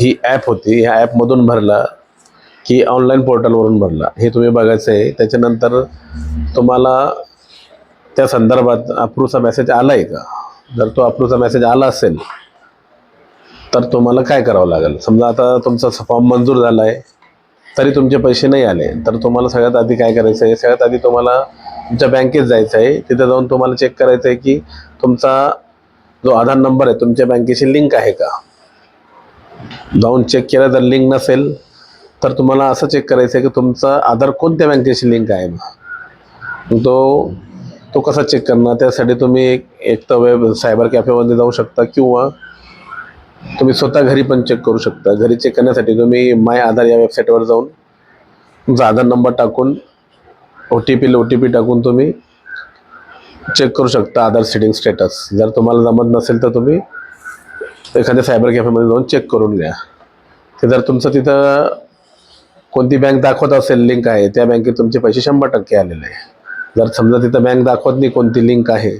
ही app होती. ह्या ॲपमधून भरला की ऑनलाईन पोर्टलवरून भरला. हे तुम्ही बघायचं आहे त्याच्यानंतर तुम्हाला त्या संदर्भात अप्रूव्हचा मेसेज आला आहे का? जर तो अप्रूव्हचा मेसेज आला असेल तर तुम्हाला काय करावं लागेल? समजा आता तुमचा फॉर्म मंजूर झाला आहे तरी तुमचे पैसे नाही आले. तर तुम्हाला सगळ्यात आधी काय करायचं आहे सगळ्यात आधी तुम्हाला तुमच्या बँकेत जायचं आहे तिथं जाऊन तुम्हाला चेक करायचं आहे की तुमचा जो आधार नंबर आहे तुमच्या बँकेशी लिंक आहे का? जाऊन चेक केलं जर लिंक नसेल तर तुम्हाला असं चेक करायचं आहे की तुमचा आधार कोणत्या बँकेशी लिंक आहे? तो तो कसा चेक करणार? त्यासाठी तुम्ही एक एक तर वेब सायबर कॅफेमध्ये जाऊ शकता किंवा तुम्ही स्वतः घरी पण चेक करू शकता. घरी चेक करण्यासाठी तुम्ही माय आधार या वेबसाईटवर जाऊन तुमचा आधार नंबर टाकून O T P O T P टाकून तुम्ही चेक करू शकता आधार सेटिंग स्टेटस जर तुम्हाला जमत नसेल तर तुम्ही एखाद्या सायबर कॅफेमध्ये जाऊन चेक करून घ्या. ते जर तुमचं तिथं कोणती बँक दाखवत असेल लिंक आहे त्या बँकेत तुमचे पैसे शंभर टक्के आलेले आहे. जर समजा तिथं बँक दाखवत नाही कोणती लिंक आहे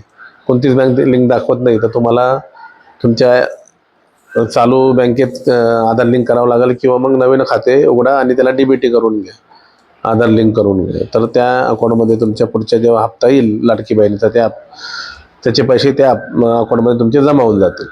कोणतीच बँक लिंक दाखवत नाही तर तुम्हाला तुमच्या चालू बँकेत आधार लिंक करावं लागेल किंवा मग नवीन खाते उघडा आणि त्याला डी बी टी करून घ्या. आधार लिंक करून घ्या. तर त्या अकाउंटमध्ये तुमच्या पुढच्या जेव्हा हप्ता येईल लाडकी बहिणीचा त्या त्याचे पैसे त्या अकाउंटमध्ये तुमचे जमा होऊन जातील.